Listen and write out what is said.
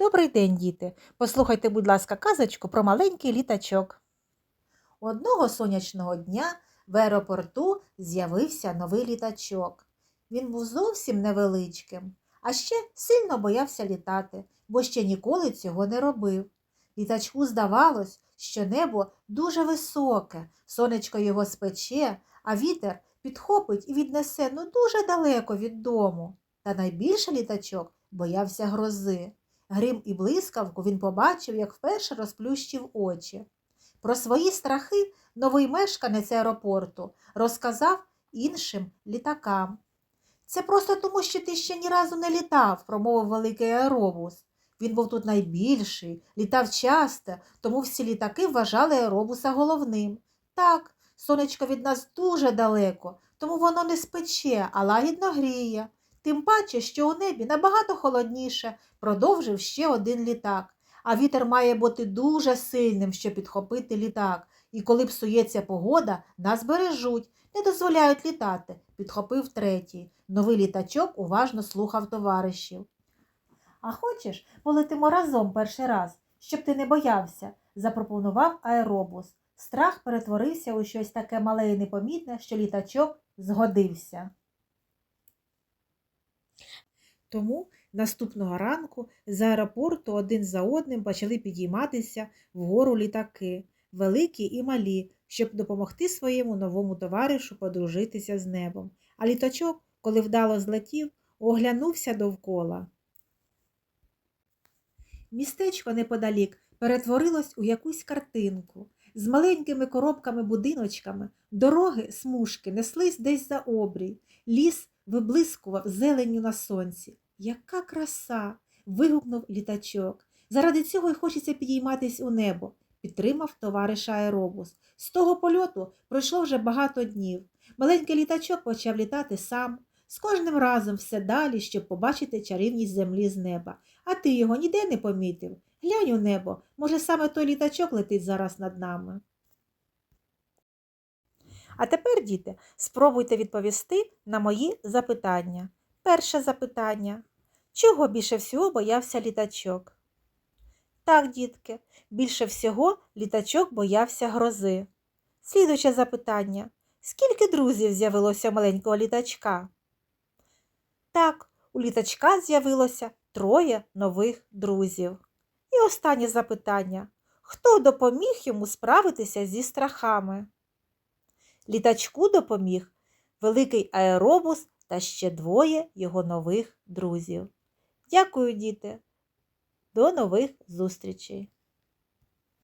Добрий день, діти. Послухайте, будь ласка, казочку про маленький літачок. Одного сонячного дня в аеропорту з'явився новий літачок. Він був зовсім невеличким, а ще сильно боявся літати, бо ще ніколи цього не робив. Літачку здавалось, що небо дуже високе, сонечко його спече, а вітер підхопить і віднесе ну дуже далеко від дому. Та найбільше літачок боявся грози. Грим і блискавку він побачив, як вперше розплющив очі. Про свої страхи новий мешканець аеропорту розказав іншим літакам. Це просто тому, що ти ще ні разу не літав, промовив великий аеробус. Він був тут найбільший, літав часто, тому всі літаки вважали аеробуса головним. Так, сонечко від нас дуже далеко, тому воно не спече, а лагідно гріє. Тим паче, що у небі набагато холодніше, продовжив ще один літак. А вітер має бути дуже сильним, щоб підхопити літак. І коли псується погода, нас бережуть, не дозволяють літати, підхопив третій. Новий літачок уважно слухав товаришів. А хочеш, полетимо разом перший раз, щоб ти не боявся, запропонував аеробус. Страх перетворився у щось таке мале і непомітне, що літачок згодився. Тому наступного ранку з аеропорту один за одним почали підійматися вгору літаки, великі і малі, щоб допомогти своєму новому товаришу подружитися з небом. А літачок, коли вдало злетів, оглянувся довкола. Містечко неподалік перетворилось у якусь картинку. З маленькими коробками-будиночками дороги смужки неслись десь за обрій, ліс виблискував зеленню на сонці. Яка краса. вигукнув літачок. Заради цього й хочеться підійматись у небо, підтримав товариша аеробус. З того польоту пройшло вже багато днів. Маленький літачок почав літати сам, з кожним разом все далі, щоб побачити чарівність землі з неба. А ти його ніде не помітив. Глянь у небо, може, саме той літачок летить зараз над нами. А тепер, діти, спробуйте відповісти на мої запитання. Перше запитання. Чого більше всього боявся літачок? Так, дітки, більше всього літачок боявся грози. Слідуюче запитання. Скільки друзів з'явилося у маленького літачка? Так, у літачка з'явилося троє нових друзів. І останнє запитання. Хто допоміг йому справитися зі страхами? Літачку допоміг великий аеробус та ще двоє його нових друзів. Дякую, діти. До нових зустрічей!